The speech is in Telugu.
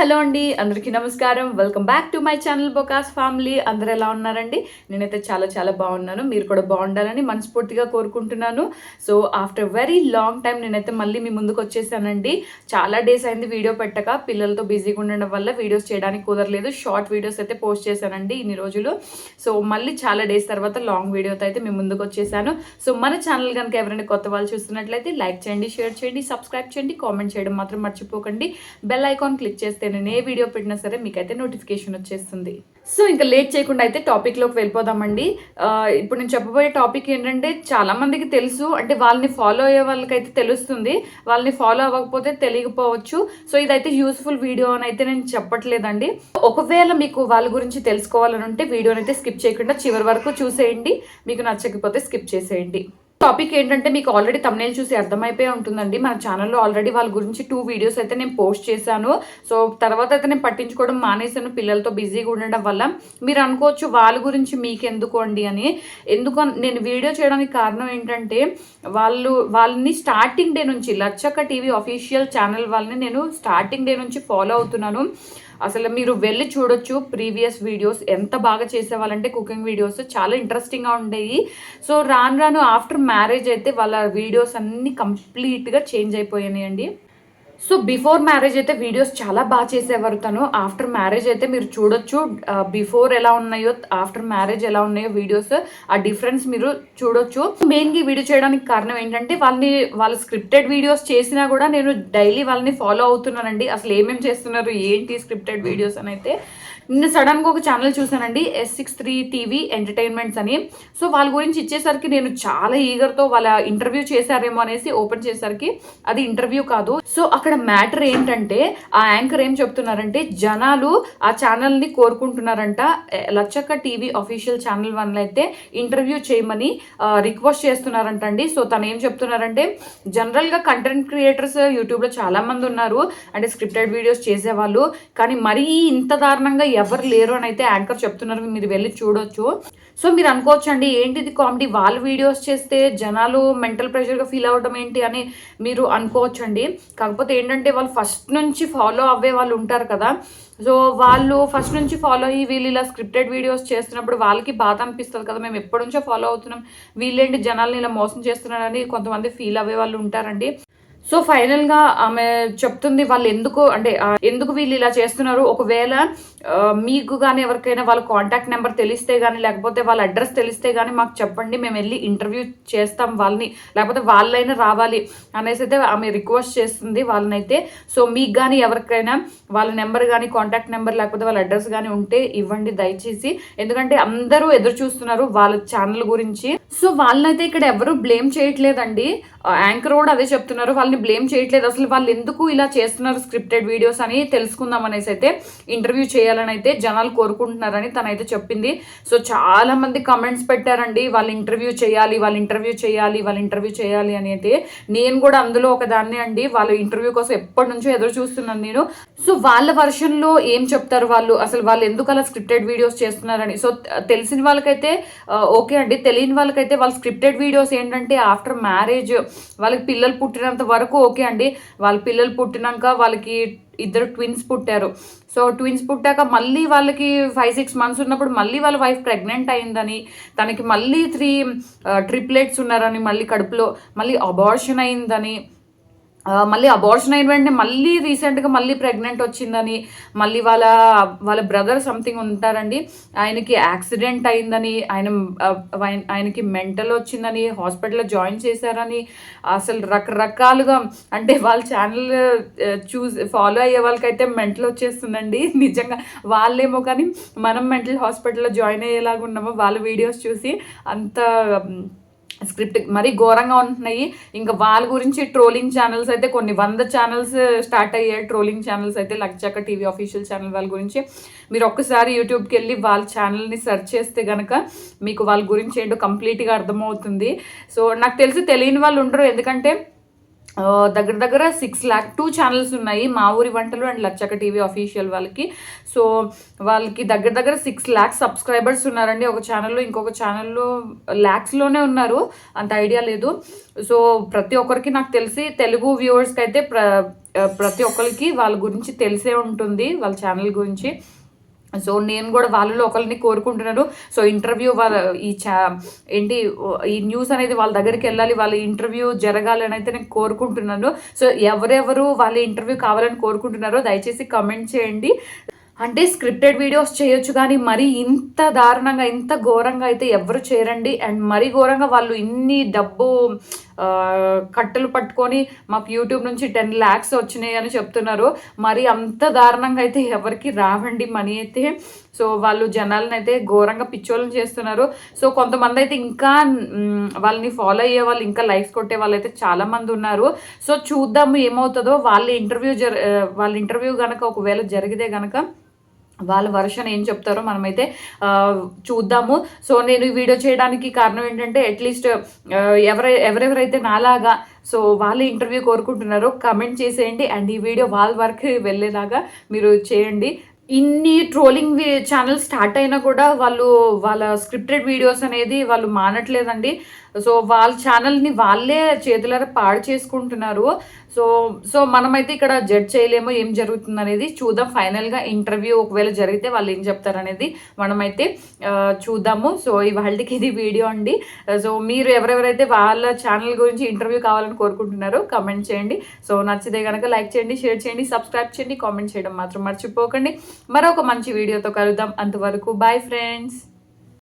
హలో అండి అందరికీ నమస్కారం. Welcome back to my channel బొకాస్ family అందరు ఎలా ఉన్నారండి? నేనైతే చాలా చాలా బాగున్నాను. మీరు కూడా బాగుండాలని మనస్ఫూర్తిగా కోరుకుంటున్నాను. So after very long time నేనైతే మళ్ళీ మీ ముందుకు వచ్చేసానండి. చాలా డేస్ అయింది వీడియో పెట్టక. పిల్లలతో బిజీగా ఉండడం వల్ల వీడియోస్ చేయడానికి కుదరలేదు. షార్ట్ వీడియోస్ అయితే పోస్ట్ చేశానండి ఇన్ని రోజులు. సో మళ్ళీ చాలా డేస్ తర్వాత లాంగ్ వీడియోతో అయితే మీ ముందుకు వచ్చేసాను. సో మన ఛానల్ కనుక ఎవరైనా కొత్త వాళ్ళు చూస్తున్నట్లయితే లైక్ చేయండి షేర్ చేయండి సబ్స్క్రైబ్ చేయండి కామెంట్ చేయడం మాత్రం మర్చిపోకండి. బెల్ ఐకాన్ క్లిక్ చేస్తే నేను ఏ వీడియో పెట్టినా సరే మీకైతే నోటిఫికేషన్ వచ్చేస్తుంది. సో ఇంకా లేట్ చేయకుండా అయితే టాపిక్లోకి వెళ్ళిపోదామండి. ఇప్పుడు నేను చెప్పబోయే టాపిక్ ఏంటంటే చాలా మందికి తెలుసు అంటే వాళ్ళని ఫాలో అయ్యే వాళ్ళకైతే తెలుస్తుంది. వాళ్ళని ఫాలో అవ్వకపోతే తెలియకపోవచ్చు. సో ఇదైతే యూస్ఫుల్ వీడియో అని అయితే నేను చెప్పట్లేదండి. ఒకవేళ మీకు వాళ్ళ గురించి తెలుసుకోవాలని ఉంటే వీడియోని అయితే స్కిప్ చేయకుండా చివరి వరకు చూసేయండి. మీకు నచ్చకపోతే స్కిప్ చేసేయండి. టాపిక్ ఏంటంటే మీకు ఆల్రెడీ తమ్నేల్ చూసి అర్థమైపోయి ఉంటుందండి. మన ఛానల్లో ఆల్రెడీ వాళ్ళ గురించి టూ వీడియోస్ అయితే నేను పోస్ట్ చేశాను. సో తర్వాత అయితే నేను పట్టించుకోవడం మానేశాను పిల్లలతో బిజీగా ఉండడం వల్ల. మీరు అనుకోవచ్చు వాళ్ళ గురించి మీకు ఎందుకు అండి అని. ఎందుకు నేను వీడియో చేయడానికి కారణం ఏంటంటే వాళ్ళు వాళ్ళని స్టార్టింగ్ డే నుంచి లచ్చక్క టీవీ అఫీషియల్ ఛానల్ వాళ్ళని నేను స్టార్టింగ్ డే నుంచి ఫాలో అవుతున్నాను. అసలు మీరు వెళ్ళి చూడొచ్చు ప్రీవియస్ వీడియోస్ ఎంత బాగా చేసేవాళ్ళంటే కుకింగ్ వీడియోస్ చాలా ఇంట్రెస్టింగ్గా ఉండేవి. సో రాను రాను ఆఫ్టర్ మ్యారేజ్ అయితే వాళ్ళ వీడియోస్ అన్నీ కంప్లీట్గా చేంజ్ అయిపోయినాయండి. సో బిఫోర్ మ్యారేజ్ అయితే వీడియోస్ చాలా బాగా చేసేవారు తను. ఆఫ్టర్ మ్యారేజ్ అయితే మీరు చూడొచ్చు. బిఫోర్ ఎలా ఉన్నాయో ఆఫ్టర్ మ్యారేజ్ ఎలా ఉన్నాయో వీడియోస్ ఆ డిఫరెన్స్ మీరు చూడొచ్చు. మెయిన్గా ఈ వీడియో చేయడానికి కారణం ఏంటంటే వాళ్ళని వాళ్ళ స్క్రిప్టెడ్ వీడియోస్ చేసినా కూడా నేను డైలీ వాళ్ళని ఫాలో అవుతున్నానండి. అసలు ఏమేమి చేస్తున్నారు ఏంటి స్క్రిప్టెడ్ వీడియోస్ అని అయితే. నిన్న సడన్గా ఒక ఛానల్ చూసానండి S six three TV entertainments అని. సో వాళ్ళ గురించి ఇచ్చేసరికి నేను చాలా ఈగర్తో వాళ్ళ ఇంటర్వ్యూ చేశారేమో అనేసి ఓపెన్ చేసరికి. అది ఇంటర్వ్యూ కాదు. సో అక్కడ మ్యాటర్ ఏంటంటే ఆ యాంకర్ ఏం చెప్తున్నారంటే జనాలు ఆ ఛానల్ని కోరుకుంటున్నారంట. Lachakka TV official channel one అయితే ఇంటర్వ్యూ చేయమని రిక్వెస్ట్ చేస్తున్నారంట అండి సో తను ఏం చెప్తున్నారంటే జనరల్గా కంటెంట్ క్రియేటర్స్ యూట్యూబ్లో చాలా మంది ఉన్నారు. అంటే స్క్రిప్టెడ్ వీడియోస్ చేసేవాళ్ళు. కానీ మరీ ఇంత దారుణంగా ఎవరు లేరు అని అయితే యాంకర్ చెప్తున్నారు. మీరు వెళ్ళి చూడొచ్చు. సో మీరు అనుకోవచ్చు అండి ఏంటిది కామెడీ వాళ్ళు వీడియోస్ చేస్తే జనాలు మెంటల్ ప్రెషర్గా ఫీల్ అవ్వడం ఏంటి అని మీరు అనుకోవచ్చు అండి కాకపోతే ఏంటంటే వాళ్ళు ఫస్ట్ నుంచి ఫాలో అవ్వే వాళ్ళు ఉంటారు కదా. సో వాళ్ళు ఫస్ట్ నుంచి ఫాలో అయ్యి వీళ్ళు ఇలా స్క్రిప్టెడ్ వీడియోస్ చేస్తున్నప్పుడు వాళ్ళకి బాధ అనిపిస్తుంది కదా. మేము ఎప్పటి నుంచో ఫాలో అవుతున్నాం. వీళ్ళేంటి జనాల్ని ఇలా మోసం చేస్తున్నారని కొంతమంది ఫీల్ అవ్వే వాళ్ళు ఉంటారండి. సో ఫైనల్గా ఆమె చెప్తుంది వాళ్ళు ఎందుకు అంటే ఎందుకు వీళ్ళు ఇలా చేస్తున్నారు? ఒకవేళ మీకు కానీ ఎవరికైనా వాళ్ళ కాంటాక్ట్ నెంబర్ తెలిస్తే కానీ లేకపోతే వాళ్ళ అడ్రస్ తెలిస్తే కానీ మాకు చెప్పండి మేము వెళ్ళి ఇంటర్వ్యూ చేస్తాం వాళ్ళని లేకపోతే వాళ్ళైనా రావాలి అనేసి అయితే ఆమె రిక్వెస్ట్ చేస్తుంది వాళ్ళనైతే. సో మీకు కానీ ఎవరికైనా వాళ్ళ నెంబర్ కానీ కాంటాక్ట్ నెంబర్ లేకపోతే వాళ్ళ అడ్రస్ కానీ ఉంటే ఇవ్వండి దయచేసి. ఎందుకంటే అందరూ ఎదురు చూస్తున్నారు వాళ్ళ ఛానల్ గురించి. సో వాళ్ళనైతే ఇక్కడ ఎవరు బ్లేమ్ చేయట్లేదండి. యాంకర్ కూడా అదే చెప్తున్నారు వాళ్ళని బ్లేమ్ చేయట్లేదు. అసలు వాళ్ళు ఎందుకు ఇలా చేస్తున్నారు స్క్రిప్టెడ్ వీడియోస్ అని తెలుసుకుందాం అనేసి అయితే ఇంటర్వ్యూ చేయాలని అయితే జనాలు కోరుకుంటున్నారని తనైతే చెప్పింది. సో చాలా మంది కమెంట్స్ పెట్టారండి. వాళ్ళు ఇంటర్వ్యూ చేయాలి వాళ్ళు ఇంటర్వ్యూ చేయాలి వాళ్ళు ఇంటర్వ్యూ చేయాలి అని అయితే. నేను కూడా అందులో ఒక దాన్ని అండి. వాళ్ళు ఇంటర్వ్యూ కోసం ఎప్పటి నుంచో ఎదురు చూస్తున్నాను నేను. సో వాళ్ళ వర్షన్లో ఏం చెప్తారు వాళ్ళు? అసలు వాళ్ళు ఎందుకు అలా స్క్రిప్టెడ్ వీడియోస్ చేస్తున్నారని? సో తెలిసిన వాళ్ళకైతే ఓకే అండి. తెలియని వాళ్ళకైతే వాళ్ళ స్క్రిప్టెడ్ వీడియోస్ ఏంటంటే ఆఫ్టర్ మ్యారేజ్ వాళ్ళకి పిల్లలు పుట్టినంత వరకు ఓకే అండి. వాళ్ళ పిల్లలు పుట్టినాక వాళ్ళకి ఇద్దరు ట్విన్స్ పుట్టారు. సో ట్విన్స్ పుట్టాక మళ్ళీ వాళ్ళకి ఫైవ్ సిక్స్ మంత్స్ ఉన్నప్పుడు మళ్ళీ వాళ్ళ వైఫ్ ప్రెగ్నెంట్ అయిందని తనకి మళ్ళీ త్రీ ట్రిప్లెట్స్ ఉన్నారని మళ్ళీ కడుపులో మళ్ళీ అబార్షన్ అయిందని మళ్ళీ అబార్షన్ అయిన వెంటనే మళ్ళీ రీసెంట్గా మళ్ళీ ప్రెగ్నెంట్ వచ్చిందని మళ్ళీ వాళ్ళ వాళ్ళ బ్రదర్ సంథింగ్ ఉంటారండి. ఆయనకి యాక్సిడెంట్ అయిందని ఆయన ఆయన- ఆయనకి మెంటల్ వచ్చిందని హాస్పిటల్లో జాయిన్ చేశారని అసలు రకరకాలుగా అంటే వాళ్ళ ఛానల్ చూస్ ఫాలో అయ్యే వాళ్ళకైతే మెంటల్ వచ్చేస్తుందండి. నిజంగా వాళ్ళేమో కానీ మనం మెంటల్ హాస్పిటల్లో జాయిన్ అయ్యేలాగా ఉన్నామో వాళ్ళ వీడియోస్ చూసి అంత స్క్రిప్ట్ మరీ ఘోరంగా ఉంటున్నాయి. ఇంకా వాళ్ళ గురించి ట్రోలింగ్ ఛానల్స్ అయితే కొన్ని వంద ఛానల్స్ స్టార్ట్ అయ్యాయి. ట్రోలింగ్ ఛానల్స్ అయితే లక్షక టీవీ అఫీషియల్ ఛానల్ వాళ్ళ గురించి. మీరు ఒక్కసారి యూట్యూబ్కి వెళ్ళి వాళ్ళ ఛానల్ని సెర్చ్ చేస్తే కనుక మీకు వాళ్ళ గురించి ఏంటో కంప్లీట్గా అర్థమవుతుంది. సో నాకు తెలిసి తెలియని వాళ్ళు ఉండరు. ఎందుకంటే దగ్గర దగ్గర సిక్స్ ల్యాక్ టూ ఛానల్స్ ఉన్నాయి. మా ఊరి వంటలు అండ్ లచ్చక టీవీ అఫీషియల్ వాళ్ళకి. సో వాళ్ళకి దగ్గర దగ్గర సిక్స్ ల్యాక్స్ సబ్స్క్రైబర్స్ ఉన్నారండి. ఒక ఛానల్లో ఇంకొక ఛానల్లో ల్యాక్స్లోనే ఉన్నారు. అంత ఐడియా లేదు. సో ప్రతి ఒక్కరికి నాకు తెలిసి తెలుగు వ్యూవర్స్కి అయితే ప్ర ప్రతి ఒక్కరికి వాళ్ళ గురించి తెలిసే ఉంటుంది వాళ్ళ ఛానల్ గురించి. సో నేను కూడా వాళ్ళలో ఒకరిని కోరుకుంటున్నాను సో ఇంటర్వ్యూ వాళ్ళ ఈ చా ఏంటి ఈ న్యూస్ అనేది వాళ్ళ దగ్గరికి వెళ్ళాలి వాళ్ళ ఇంటర్వ్యూ జరగాలి అని అయితే నేను కోరుకుంటున్నాను. సో ఎవరెవరు వాళ్ళ ఇంటర్వ్యూ కావాలని కోరుకుంటున్నారో దయచేసి కమెంట్ చేయండి. అంటే స్క్రిప్టెడ్ వీడియోస్ చేయొచ్చు కానీ మరీ ఇంత దారుణంగా ఇంత ఘోరంగా అయితే ఎవరు చేయరండి. అండ్ మరీ ఘోరంగా వాళ్ళు ఇన్ని డబ్బు కట్టలు పట్టుకొని మాకు యూట్యూబ్ నుంచి టెన్ ల్యాక్స్ వచ్చినాయి అని చెప్తున్నారు. మరి అంత దారుణంగా అయితే ఎవరికి రావండి మనీ అయితే. సో వాళ్ళు జనాలను అయితే ఘోరంగా పిచ్చోళ్ళని చేస్తున్నారు. సో కొంతమంది అయితే ఇంకా వాళ్ళని ఫాలో అయ్యే వాళ్ళు ఇంకా లైక్స్ కొట్టే వాళ్ళు అయితే చాలామంది ఉన్నారు. సో చూద్దాము ఏమవుతుందో. వాళ్ళ ఇంటర్వ్యూ జర వాళ్ళ ఇంటర్వ్యూ కనుక ఒకవేళ జరిగితే కనుక వాళ్ళ వర్షన్ ఏం చెప్తారో మనమైతే చూద్దాము. సో నేను ఈ వీడియో చేయడానికి కారణం ఏంటంటే అట్లీస్ట్ ఎవరై ఎవరెవరైతే నాలాగా సో వాళ్ళు ఇంటర్వ్యూ కోరుకుంటున్నారో కమెంట్ చేసేయండి. అండ్ ఈ వీడియో వాళ్ళ వరకు వెళ్ళేలాగా మీరు చేయండి. ఇన్ని ట్రోలింగ్ ఛానల్ స్టార్ట్ అయినా కూడా వాళ్ళు వాళ్ళ స్క్రిప్టెడ్ వీడియోస్ అనేది వాళ్ళు మానట్లేదండి. సో వాళ్ళ ఛానల్ని వాళ్ళే చేతులారా పాడు చేసుకుంటున్నారు. సో సో మనమైతే ఇక్కడ జడ్జ్ చేయలేము ఏం జరుగుతుంది అనేది చూద్దాం. ఫైనల్గా ఇంటర్వ్యూ ఒకవేళ జరిగితే వాళ్ళు ఏం చెప్తారు అనేది మనమైతే చూద్దాము. సో ఇవాళకి ఇది వీడియో అండి. సో మీరు ఎవరెవరైతే వాళ్ళ ఛానల్ గురించి ఇంటర్వ్యూ కావాలని కోరుకుంటున్నారో కమెంట్ చేయండి. సో నచ్చితే కనుక లైక్ చేయండి షేర్ చేయండి సబ్స్క్రైబ్ చేయండి కామెంట్ చేయడం మాత్రం మర్చిపోకండి. మరొక మంచి వీడియోతో కలుద్దాం. అంతవరకు బాయ్ ఫ్రెండ్స్.